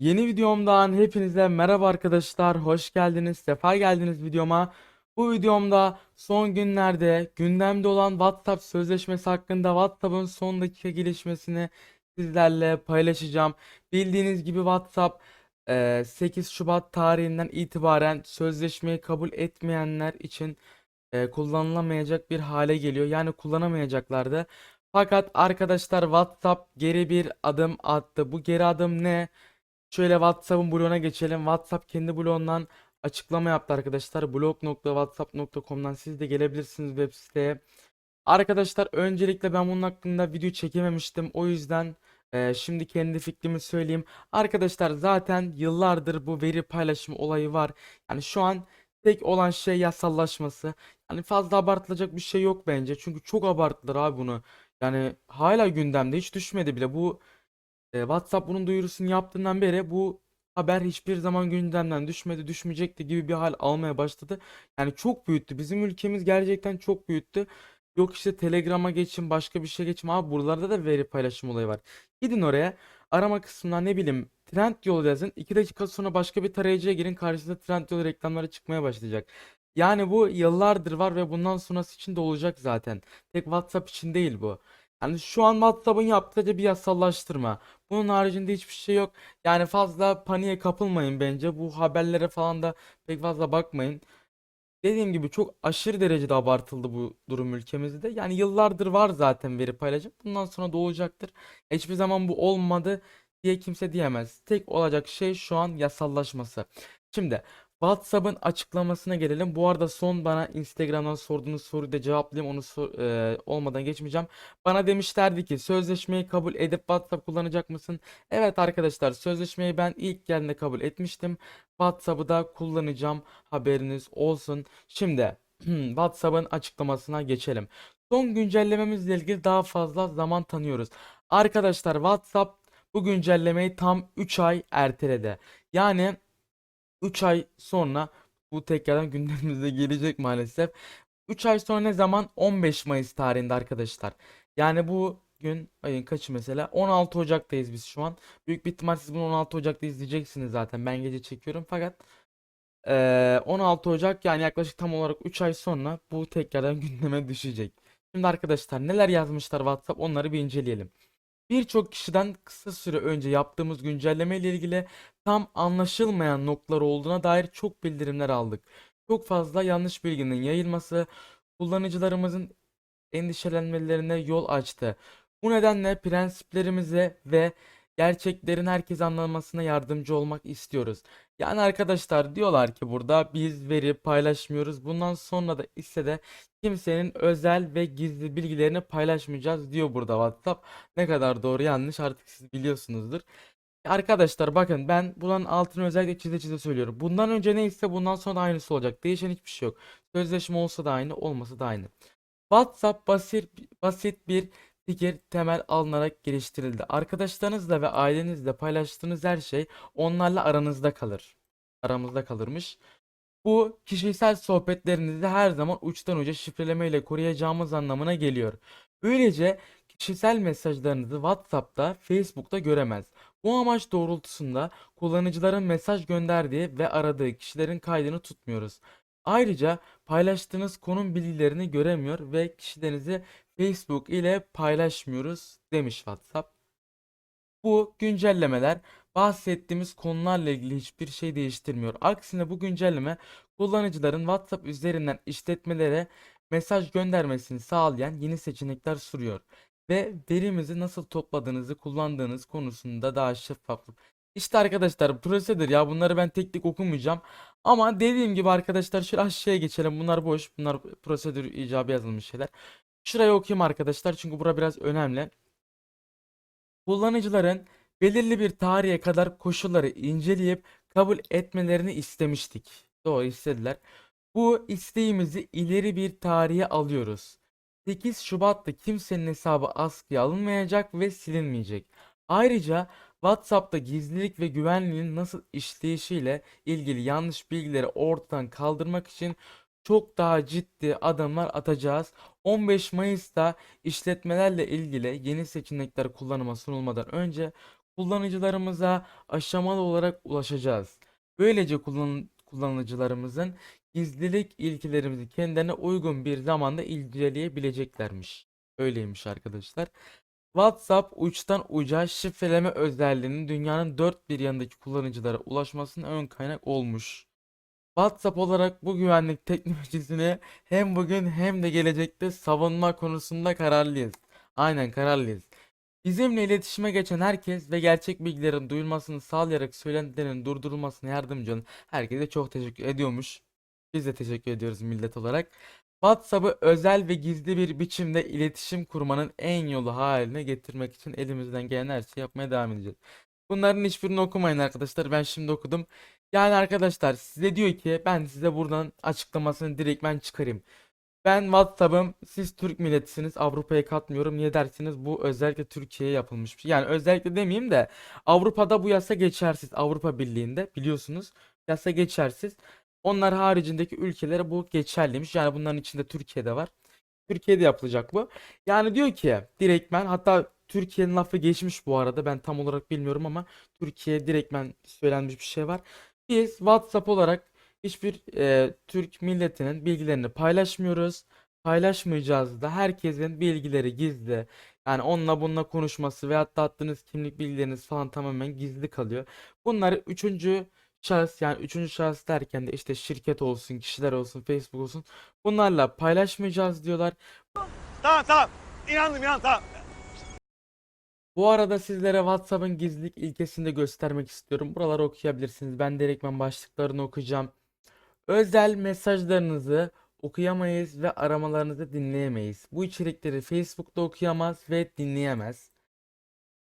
Yeni videomdan hepinize merhaba arkadaşlar. Hoş geldiniz. Sefa geldiniz videoma. Bu videomda son günlerde gündemde olan WhatsApp sözleşmesi hakkında WhatsApp'ın son dakika gelişmesini sizlerle paylaşacağım. Bildiğiniz gibi WhatsApp eee, 8 Şubat tarihinden itibaren sözleşmeyi kabul etmeyenler için eee, kullanılamayacak bir hale geliyor. Yani kullanamayacaklardı. Fakat arkadaşlar WhatsApp geri bir adım attı. Bu geri adım ne? Şöyle WhatsApp'ın bloğuna geçelim. WhatsApp kendi bloğundan açıklama yaptı arkadaşlar. blog.whatsapp.com'dan siz de gelebilirsiniz web siteye. Arkadaşlar öncelikle ben bunun hakkında video çekememiştim. O yüzden e, şimdi kendi fikrimi söyleyeyim. Arkadaşlar zaten yıllardır bu veri paylaşımı olayı var. Yani şu an tek olan şey yasallaşması. Yani fazla abartılacak bir şey yok bence. Çünkü çok abarttılar abi bunu. Yani hala gündemde hiç düşmedi bile. Bu e, WhatsApp bunun duyurusunu yaptığından beri bu haber hiçbir zaman gündemden düşmedi, düşmeyecekti gibi bir hal almaya başladı. Yani çok büyüttü. Bizim ülkemiz gerçekten çok büyüttü. Yok işte Telegram'a geçin, başka bir şey geçin. Abi buralarda da veri paylaşım olayı var. Gidin oraya. Arama kısmından ne bileyim Trendyol yazın. 2 dakika sonra başka bir tarayıcıya girin. Karşınıza Trendyol reklamları çıkmaya başlayacak. Yani bu yıllardır var ve bundan sonrası için de olacak zaten. Tek WhatsApp için değil bu. Yani şu an WhatsApp'ın yaptığı bir yasallaştırma. Bunun haricinde hiçbir şey yok. Yani fazla paniğe kapılmayın bence. Bu haberlere falan da pek fazla bakmayın. Dediğim gibi çok aşırı derecede abartıldı bu durum ülkemizde. Yani yıllardır var zaten veri paylaşım. Bundan sonra da olacaktır. Hiçbir zaman bu olmadı diye kimse diyemez. Tek olacak şey şu an yasallaşması. Şimdi WhatsApp'ın açıklamasına gelelim. Bu arada son bana Instagram'dan sorduğunuz soruyu da cevaplayayım. Onu sor- e, olmadan geçmeyeceğim. Bana demişlerdi ki sözleşmeyi kabul edip WhatsApp kullanacak mısın? Evet arkadaşlar sözleşmeyi ben ilk geldiğinde kabul etmiştim. WhatsApp'ı da kullanacağım. Haberiniz olsun. Şimdi WhatsApp'ın açıklamasına geçelim. Son güncellememizle ilgili daha fazla zaman tanıyoruz. Arkadaşlar WhatsApp bu güncellemeyi tam 3 ay erteledi. Yani 3 ay sonra bu tekrardan gündemimize gelecek maalesef. 3 ay sonra ne zaman? 15 Mayıs tarihinde arkadaşlar. Yani bu gün ayın kaçı mesela? 16 Ocak'tayız biz şu an. Büyük bir ihtimal siz bunu 16 Ocak'ta izleyeceksiniz zaten. Ben gece çekiyorum fakat eee, 16 Ocak yani yaklaşık tam olarak 3 ay sonra bu tekrardan gündeme düşecek. Şimdi arkadaşlar neler yazmışlar WhatsApp onları bir inceleyelim. Birçok kişiden kısa süre önce yaptığımız güncelleme ile ilgili tam anlaşılmayan noktalar olduğuna dair çok bildirimler aldık. Çok fazla yanlış bilginin yayılması kullanıcılarımızın endişelenmelerine yol açtı. Bu nedenle prensiplerimize ve gerçeklerin herkes anlamasına yardımcı olmak istiyoruz. Yani arkadaşlar diyorlar ki burada biz veri paylaşmıyoruz. Bundan sonra da ise de kimsenin özel ve gizli bilgilerini paylaşmayacağız diyor burada WhatsApp. Ne kadar doğru yanlış artık siz biliyorsunuzdur. Arkadaşlar bakın ben bunların altını özellikle çize çize söylüyorum. Bundan önce neyse bundan sonra da aynısı olacak. Değişen hiçbir şey yok. Sözleşme olsa da aynı, olmasa da aynı. WhatsApp basit basit bir fikir temel alınarak geliştirildi. Arkadaşlarınızla ve ailenizle paylaştığınız her şey onlarla aranızda kalır. Aramızda kalırmış. Bu kişisel sohbetlerinizi her zaman uçtan uca şifreleme ile koruyacağımız anlamına geliyor. Böylece kişisel mesajlarınızı WhatsApp'ta, Facebook'ta göremez. Bu amaç doğrultusunda kullanıcıların mesaj gönderdiği ve aradığı kişilerin kaydını tutmuyoruz. Ayrıca paylaştığınız konum bilgilerini göremiyor ve kişilerinizi Facebook ile paylaşmıyoruz demiş WhatsApp. Bu güncellemeler bahsettiğimiz konularla ilgili hiçbir şey değiştirmiyor. Aksine bu güncelleme kullanıcıların WhatsApp üzerinden işletmelere mesaj göndermesini sağlayan yeni seçenekler sunuyor ve verimizi nasıl topladığınızı kullandığınız konusunda daha şeffaflık. İşte arkadaşlar prosedür ya bunları ben tek tek okumayacağım. Ama dediğim gibi arkadaşlar şöyle aşağıya geçelim. Bunlar boş. Bunlar prosedür icabı yazılmış şeyler. Şurayı okuyayım arkadaşlar çünkü bura biraz önemli. Kullanıcıların belirli bir tarihe kadar koşulları inceleyip kabul etmelerini istemiştik. Doğru istediler. Bu isteğimizi ileri bir tarihe alıyoruz. 8 Şubat'ta kimsenin hesabı askıya alınmayacak ve silinmeyecek. Ayrıca WhatsApp'ta gizlilik ve güvenliğin nasıl işleyişiyle ilgili yanlış bilgileri ortadan kaldırmak için çok daha ciddi adımlar atacağız. 15 Mayıs'ta işletmelerle ilgili yeni seçenekler kullanıma sunulmadan önce kullanıcılarımıza aşamalı olarak ulaşacağız. Böylece kullan kullanıcılarımızın gizlilik ilkelerimizi kendilerine uygun bir zamanda inceleyebileceklermiş. Öyleymiş arkadaşlar. WhatsApp uçtan uca şifreleme özelliğinin dünyanın dört bir yanındaki kullanıcılara ulaşmasının ön kaynak olmuş. WhatsApp olarak bu güvenlik teknolojisini hem bugün hem de gelecekte savunma konusunda kararlıyız. Aynen kararlıyız. Bizimle iletişime geçen herkes ve gerçek bilgilerin duyulmasını sağlayarak söylentilerin durdurulmasına yardımcı olan herkese çok teşekkür ediyormuş. Biz de teşekkür ediyoruz millet olarak. WhatsApp'ı özel ve gizli bir biçimde iletişim kurmanın en yolu haline getirmek için elimizden gelen her şeyi yapmaya devam edeceğiz. Bunların hiçbirini okumayın arkadaşlar. Ben şimdi okudum. Yani arkadaşlar size diyor ki ben size buradan açıklamasını direkt ben çıkarayım. Ben WhatsApp'ım siz Türk milletisiniz Avrupa'ya katmıyorum niye dersiniz bu özellikle Türkiye'ye yapılmış bir şey. Yani özellikle demeyeyim de Avrupa'da bu yasa geçersiz Avrupa Birliği'nde biliyorsunuz yasa geçersiz. Onlar haricindeki ülkelere bu geçerliymiş yani bunların içinde Türkiye'de var. Türkiye'de yapılacak bu. Yani diyor ki direktmen hatta Türkiye'nin lafı geçmiş bu arada ben tam olarak bilmiyorum ama Türkiye direktmen söylenmiş bir şey var. Biz WhatsApp olarak hiçbir e, Türk milletinin bilgilerini paylaşmıyoruz. Paylaşmayacağız da herkesin bilgileri gizli. Yani onunla bununla konuşması ve hatta attığınız kimlik bilgileriniz falan tamamen gizli kalıyor. Bunları üçüncü şahıs yani üçüncü şahıs derken de işte şirket olsun, kişiler olsun, Facebook olsun bunlarla paylaşmayacağız diyorlar. Tamam tamam. İnandım inandım tamam. Bu arada sizlere WhatsApp'ın gizlilik ilkesini de göstermek istiyorum. Buraları okuyabilirsiniz. Ben direktmen başlıklarını okuyacağım. Özel mesajlarınızı okuyamayız ve aramalarınızı dinleyemeyiz. Bu içerikleri Facebook'ta okuyamaz ve dinleyemez.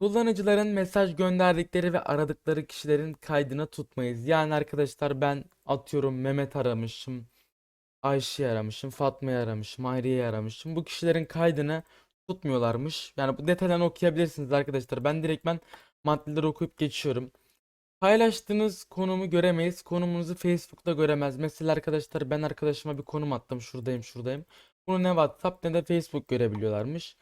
Kullanıcıların mesaj gönderdikleri ve aradıkları kişilerin kaydını tutmayız. Yani arkadaşlar ben atıyorum Mehmet aramışım, Ayşe'yi aramışım, Fatma'yı aramışım, Hayriye'yi aramışım. Bu kişilerin kaydını tutmuyorlarmış. Yani bu detaylarını okuyabilirsiniz arkadaşlar. Ben direktmen maddeleri okuyup geçiyorum. Paylaştığınız konumu göremeyiz. Konumunuzu Facebook'ta göremez. Mesela arkadaşlar ben arkadaşıma bir konum attım. Şuradayım, şuradayım. Bunu ne WhatsApp ne de Facebook görebiliyorlarmış.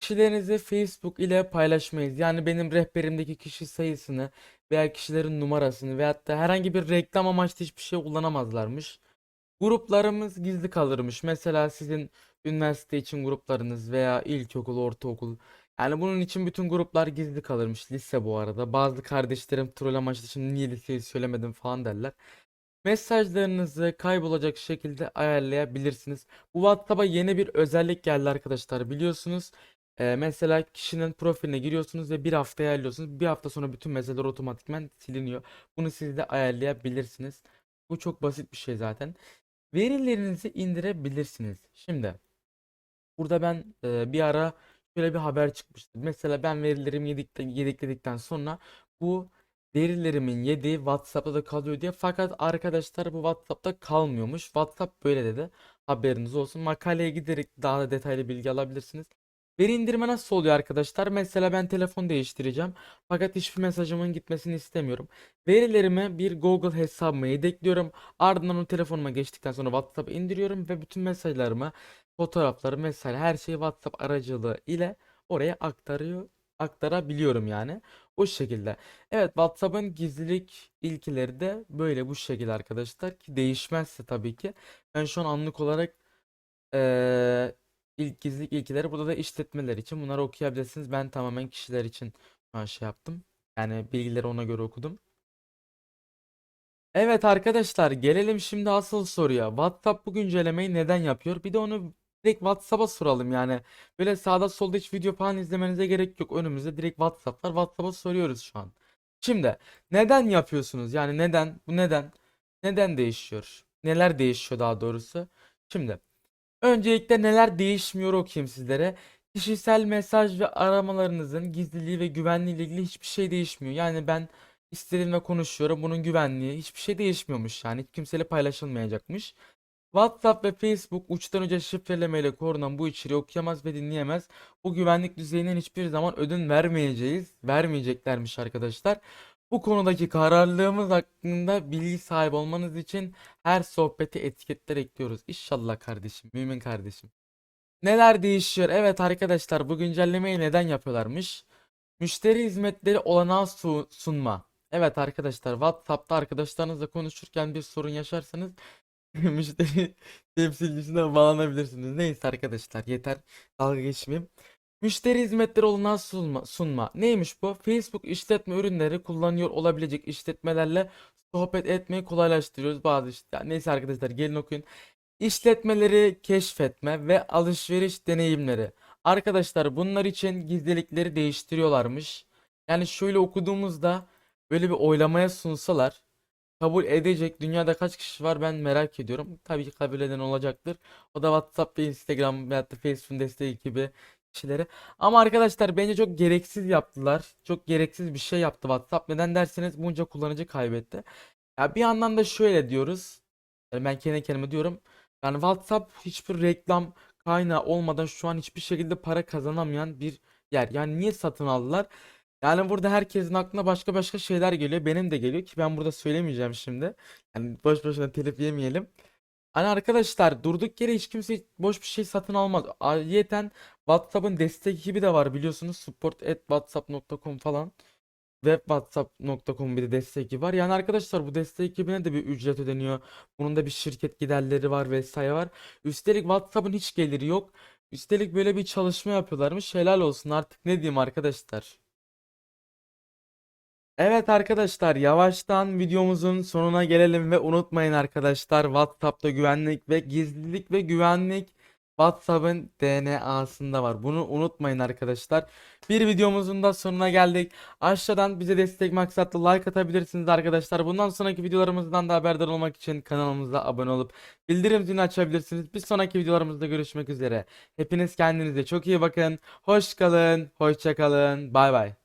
Kişilerinizi Facebook ile paylaşmayız. Yani benim rehberimdeki kişi sayısını veya kişilerin numarasını veyahut da herhangi bir reklam amaçlı hiçbir şey kullanamazlarmış. Gruplarımız gizli kalırmış. Mesela sizin üniversite için gruplarınız veya ilkokul, ortaokul. Yani bunun için bütün gruplar gizli kalırmış. Lise bu arada. Bazı kardeşlerim troll amaçlı şimdi niye liseyi söylemedim falan derler. Mesajlarınızı kaybolacak şekilde ayarlayabilirsiniz. Bu WhatsApp'a yeni bir özellik geldi arkadaşlar biliyorsunuz. Ee, mesela kişinin profiline giriyorsunuz ve bir hafta ayarlıyorsunuz. Bir hafta sonra bütün mesajlar otomatikman siliniyor. Bunu siz de ayarlayabilirsiniz. Bu çok basit bir şey zaten. Verilerinizi indirebilirsiniz. Şimdi burada ben e, bir ara şöyle bir haber çıkmıştı. Mesela ben verilerimi yedikten, yedekledikten sonra bu verilerimin yediği WhatsApp'ta da kalıyor diye. Fakat arkadaşlar bu WhatsApp'ta kalmıyormuş. WhatsApp böyle dedi. Haberiniz olsun. Makaleye giderek daha da detaylı bilgi alabilirsiniz. Veri indirme nasıl oluyor arkadaşlar? Mesela ben telefon değiştireceğim. Fakat hiçbir mesajımın gitmesini istemiyorum. Verilerimi bir Google hesabıma yedekliyorum. Ardından o telefonuma geçtikten sonra WhatsApp indiriyorum ve bütün mesajlarımı, fotoğrafları vesaire her şeyi WhatsApp aracılığı ile oraya aktarıyor, aktarabiliyorum yani. O şekilde. Evet WhatsApp'ın gizlilik ilkeleri de böyle bu şekilde arkadaşlar ki değişmezse tabii ki. Ben şu an anlık olarak eee ilk gizlilik ilkeleri burada da işletmeler için bunları okuyabilirsiniz. Ben tamamen kişiler için an şey yaptım. Yani bilgileri ona göre okudum. Evet arkadaşlar gelelim şimdi asıl soruya. WhatsApp bu güncellemeyi neden yapıyor? Bir de onu direkt WhatsApp'a soralım yani. Böyle sağda solda hiç video falan izlemenize gerek yok. Önümüzde direkt WhatsApp var. WhatsApp'a soruyoruz şu an. Şimdi neden yapıyorsunuz? Yani neden? Bu neden? Neden değişiyor? Neler değişiyor daha doğrusu? Şimdi Öncelikle neler değişmiyor okuyayım sizlere. Kişisel mesaj ve aramalarınızın gizliliği ve güvenliği ile ilgili hiçbir şey değişmiyor. Yani ben istediğimle konuşuyorum. Bunun güvenliği hiçbir şey değişmiyormuş. Yani hiç kimseyle paylaşılmayacakmış. WhatsApp ve Facebook uçtan uca şifrelemeyle korunan bu içeriği okuyamaz ve dinleyemez. Bu güvenlik düzeyinden hiçbir zaman ödün vermeyeceğiz. Vermeyeceklermiş arkadaşlar. Bu konudaki kararlılığımız hakkında bilgi sahibi olmanız için her sohbeti etiketler ekliyoruz. İnşallah kardeşim, mümin kardeşim. Neler değişiyor? Evet arkadaşlar bu güncellemeyi neden yapıyorlarmış? Müşteri hizmetleri olanağı su- sunma. Evet arkadaşlar WhatsApp'ta arkadaşlarınızla konuşurken bir sorun yaşarsanız müşteri temsilcisine bağlanabilirsiniz. Neyse arkadaşlar yeter dalga geçmeyeyim. Müşteri hizmetleri olanağı sunma, sunma. Neymiş bu? Facebook işletme ürünleri kullanıyor olabilecek işletmelerle sohbet etmeyi kolaylaştırıyoruz. Bazı işte. Neyse arkadaşlar gelin okuyun. İşletmeleri keşfetme ve alışveriş deneyimleri. Arkadaşlar bunlar için gizlilikleri değiştiriyorlarmış. Yani şöyle okuduğumuzda böyle bir oylamaya sunsalar kabul edecek dünyada kaç kişi var ben merak ediyorum. Tabii ki kabul eden olacaktır. O da WhatsApp ve Instagram veyahut da Facebook'un desteği gibi kişileri. Ama arkadaşlar bence çok gereksiz yaptılar. Çok gereksiz bir şey yaptı WhatsApp. Neden derseniz bunca kullanıcı kaybetti. Ya bir yandan da şöyle diyoruz. Yani ben kendi kendime diyorum. Yani WhatsApp hiçbir reklam kaynağı olmadan şu an hiçbir şekilde para kazanamayan bir yer. Yani niye satın aldılar? Yani burada herkesin aklına başka başka şeyler geliyor. Benim de geliyor ki ben burada söylemeyeceğim şimdi. Yani boş boşuna telif yemeyelim. Hani arkadaşlar durduk yere hiç kimse boş bir şey satın almaz. Ayrıyeten WhatsApp'ın destek ekibi de var biliyorsunuz. support@whatsapp.com falan. Webwhatsapp.com bir de destek ekibi var. Yani arkadaşlar bu destek ekibine de bir ücret ödeniyor. Bunun da bir şirket giderleri var vesaire var. Üstelik WhatsApp'ın hiç geliri yok. Üstelik böyle bir çalışma yapıyorlarmış. Helal olsun artık ne diyeyim arkadaşlar. Evet arkadaşlar yavaştan videomuzun sonuna gelelim ve unutmayın arkadaşlar WhatsApp'ta güvenlik ve gizlilik ve güvenlik WhatsApp'ın DNA'sında var. Bunu unutmayın arkadaşlar. Bir videomuzun da sonuna geldik. Aşağıdan bize destek maksatlı like atabilirsiniz arkadaşlar. Bundan sonraki videolarımızdan da haberdar olmak için kanalımıza abone olup bildirim zilini açabilirsiniz. Bir sonraki videolarımızda görüşmek üzere. Hepiniz kendinize çok iyi bakın. Hoş kalın, hoşça kalın. Bay bay.